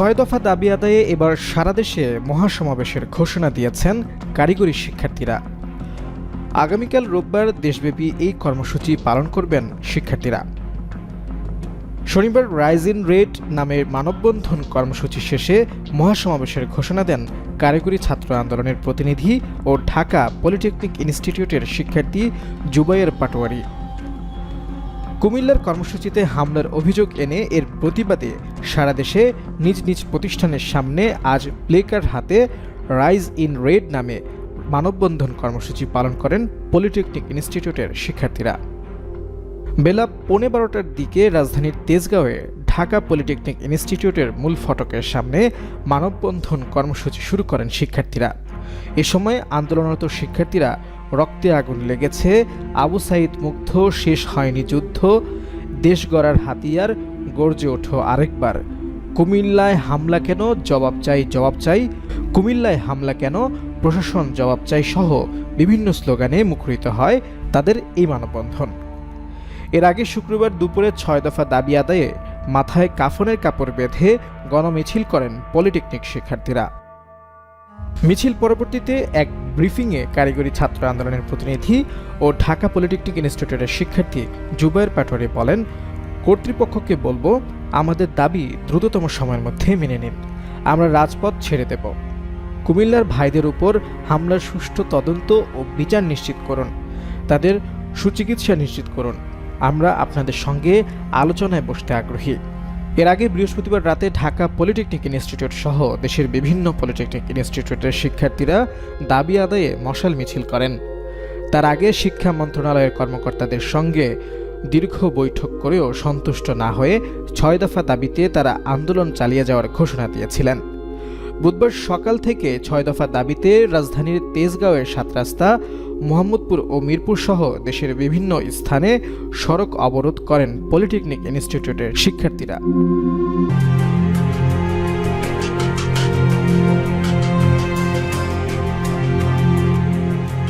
ছয় দফা দাবি আদায়ে এবার সারা দেশে মহাসমাবেশের ঘোষণা দিয়েছেন কারিগরি শিক্ষার্থীরা। আগামীকাল রোববার দেশব্যাপী এই কর্মসূচি পালন করবেন শিক্ষার্থীরা। শনিবার রাইজ ইন রেড নামের মানববন্ধন কর্মসূচি শেষে মহাসমাবেশের ঘোষণা দেন কারিগরি ছাত্র আন্দোলনের প্রতিনিধি ও ঢাকা পলিটেকনিক ইনস্টিটিউটের শিক্ষার্থী জুবাইয়ের পাটোয়ারি। কুমিল্লার কর্মসূচিতে হামলার অভিযোগ এনে এর প্রতিবাদে সারা দেশে নিজ নিজ প্রতিষ্ঠানের সামনে আজ প্লেকার হাতে রাইজ ইন রেড নামে মানববন্ধন কর্মসূচি পালন করেন পলিটেকনিক ইনস্টিটিউটের শিক্ষার্থীরা। বেলা পৌনে বারোটার দিকে রাজধানীর তেজগাঁওয়ে ঢাকা পলিটেকনিক ইনস্টিটিউটের মূল ফটকের সামনে মানববন্ধন কর্মসূচি শুরু করেন শিক্ষার্থীরা। এ সময় আন্দোলনরত শিক্ষার্থীরা রক্তে আগুন লেগেছে। আবু সাইদ মুগ্ধ, শেষ হয়নি যুদ্ধ। দেশ গড়ার হাতিয়ার, গর্জে ওঠো আরেকবার। কুমিল্লায় হামলা কেন? জবাব চাই জবাব চাই। কুমিল্লায় হামলা কেন? প্রশাসন জবাব চাই সহ বিভিন্ন স্লোগানে মুখরিত হয় তাদের এই মানববন্ধন। এর আগে শুক্রবার দুপুরে ছয় দফা দাবি আদায়ে মাথায় কাফনের কাপড় বেঁধে গণমিছিল করেন পলিটেকনিক শিক্ষার্থীরা। মিছিল পরবর্তীতে এক ব্রিফিংয়ে কারিগরি ছাত্র আন্দোলনের প্রতিনিধি ও ঢাকা পলিটেকনিক ইনস্টিটিউটের শিক্ষার্থী জুবাইর পাটোয়ারি বলেন, কর্তৃপক্ষকে বলব, আমাদের দাবি দ্রুততম সময়ের মধ্যে মেনে নিন। আমরা রাজপথ ছেড়ে দেব। কুমিল্লার ভাইদের উপর হামলার সুষ্ঠু তদন্ত ও বিচার নিশ্চিত করুন। তাদের সুচিকিৎসা নিশ্চিত করুন। আমরা আপনাদের সঙ্গে আলোচনায় বসতে আগ্রহী। এর আগে বৃহস্পতিবার রাতে ঢাকা পলিটেকনিক ইনস্টিটিউট সহ দেশের বিভিন্ন পলিটেকনিক ইনস্টিটিউটের শিক্ষার্থীরা দাবি আদায়ে মশাল মিছিল করেন। তার আগে শিক্ষা মন্ত্রণালয়ের কর্মকর্তাদের সঙ্গে দীর্ঘ বৈঠক করেও সন্তুষ্ট না হয়ে ছয় দফা দাবিতে তারা আন্দোলন চালিয়ে যাওয়ার ঘোষণা দিয়েছিলেন। বুধবার সকাল থেকে ছয় দফা দাবিতে রাজধানীর তেজগাঁওয়ের সাত রাস্তা মোহাম্মদপুর ও মিরপুর সহ দেশের বিভিন্ন স্থানে সড়ক অবরোধ করেন পলিটেকনিক ইনস্টিটিউটের শিক্ষার্থীরা।